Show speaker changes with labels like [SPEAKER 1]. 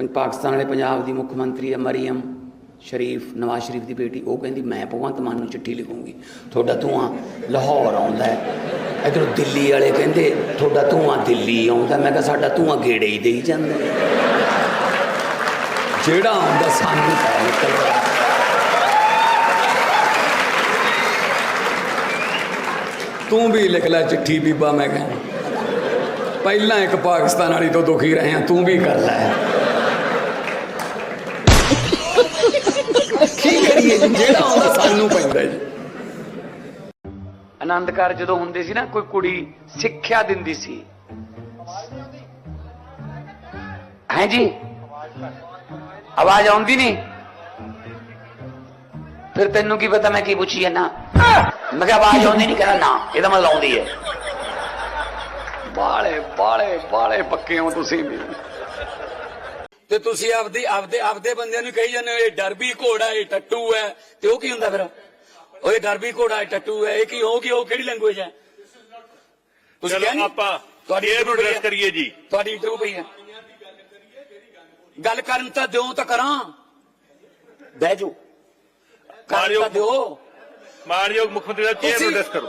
[SPEAKER 1] ਪੰ- ਪਾਕਿਸਤਾਨ ਵਾਲੇ ਪੰਜਾਬ ਦੀ ਮੁੱਖ ਮੰਤਰੀ ਹੈ ਮਰੀਮ ਸ਼ਰੀਫ, ਨਵਾਜ਼ ਸ਼ਰੀਫ ਦੀ ਬੇਟੀ, ਉਹ ਕਹਿੰਦੀ, ਮੈਂ ਭਗਵੰਤ ਮਾਨ ਨੂੰ ਚਿੱਠੀ ਲਿਖੂੰਗੀ। ਤੁਹਾਡਾ ਧੂਆਂ ਲਾਹੌਰ ਆਉਂਦਾ ਹੈ। ਇਧਰੋਂ ਦਿੱਲੀ ਵਾਲੇ ਕਹਿੰਦੇ, ਤੁਹਾਡਾ ਧੂਆਂ ਦਿੱਲੀ ਆਉਂਦਾ। ਮੈਂ ਕਿਹਾ, ਸਾਡਾ ਧੂਆਂ ਗੇੜੇ ਹੀ ਦੇਈ ਜਾਂਦਾ ਜਿਹੜਾ ਆਉਂਦਾ ਸਾਨੂੰ ਪੈ ਨਿਕਲਦਾ ਤੂੰ ਵੀ ਲਿਖ ਲੈ ਚਿੱਠੀ ਬੀਬਾ, ਮੈਂ ਕਹਿੰਦਾ। ਪਹਿਲਾਂ ਇੱਕ ਪਾਕਿਸਤਾਨ ਵਾਲੀ ਤੋਂ ਦੁਖੀ ਰਹੇ ਆ, ਤੂੰ ਵੀ ਕਰ ਲੈ। ਕੀ ਕਰੀਏ ਜੀ? ਜਿਹੜਾ ਆਉਂਦਾ ਸਾਨੂੰ ਪੈਂਦਾ ਜੀ। ਆਨੰਦ ਕਾਰਜ ਜਦੋਂ ਹੁੰਦੇ ਸੀ ਨਾ ਕੋਈ ਕੁੜੀ ਸਿੱਖਿਆ ਦਿੰਦੀ ਸੀ। ਹੈ ਜੀ? ਆਵਾਜ਼ ਆਉਂਦੀ ਨਹੀਂ? ਫਿਰ ਤੈਨੂੰ ਕੀ ਪਤਾ ਮੈਂ ਕੀ ਪੁੱਛੀ ਹੈ ਨਾ ਮੈਂ ਕਿਹਾ ਆਵਾਜ਼ ਆਉਂਦੀ ਨਹੀਂ ਕਹਿੰਦਾ ਨਾ ਇਹਦਾ ਮਤਲਬ ਆਉਂਦੀ ਹੈ। ਬਾਲੇ ਬਾਲੇ ਬਾਲੇ ਪੱਕੇ ਹੋ ਤੁਸੀਂ ਵੀ। ਤੇ ਤੁਸੀਂ ਆਪਦੀ ਆਪਦੇ ਆਪਦੇ ਬੰਦਿਆਂ ਨੂੰ ਕਹੀ ਜਾਂਦੇ ਹੋ ਇਹ ਡਰਬੀ ਘੋੜਾ ਇਹ ਟੱਟੂ ਹੈ। ਤੇ ਉਹ ਕੀ ਹੁੰਦਾ ਫਿਰ? ਉਹ ਇਹ ਡਰਬੀ ਘੋੜਾ ਇਹ ਟੱਟੂ ਹੈ। ਇਹ ਕੀ ਉਹ ਕੀ ਉਹ ਕਿਹੜੀ ਲੈਂਗੁਏਜ ਹੈ? ਤੁਸੀਂ ਕਿਹਾ
[SPEAKER 2] ਚਲੋ
[SPEAKER 1] ਨੀ?
[SPEAKER 2] ਆਪਾਂ
[SPEAKER 1] ਤੁਹਾਡੀ
[SPEAKER 2] ਇਹ
[SPEAKER 1] ਹੈ।
[SPEAKER 2] ਕਰੀਏ। ਜੀ।
[SPEAKER 1] ਤੁਹਾਡੀ ਇੰਟਰਵਿਊ ਪਈ ਹੈ। ਗੱਲ ਕਰਨ ਤਾਂ ਦਿਓ ਤਾਂ ਕਰਾਂ। ਬਹਿ ਜਾਓ। ਕਰਨ ਤਾਂ
[SPEAKER 2] ਮਾਰਿਓ।
[SPEAKER 1] ਦਿਓ।
[SPEAKER 2] ਮਾਨਯੋਗ ਮੁੱਖ ਮੰਤਰੀ ਦਾ ਚੇਅਰ ਐਡਰੈਸ ਕਰੋ।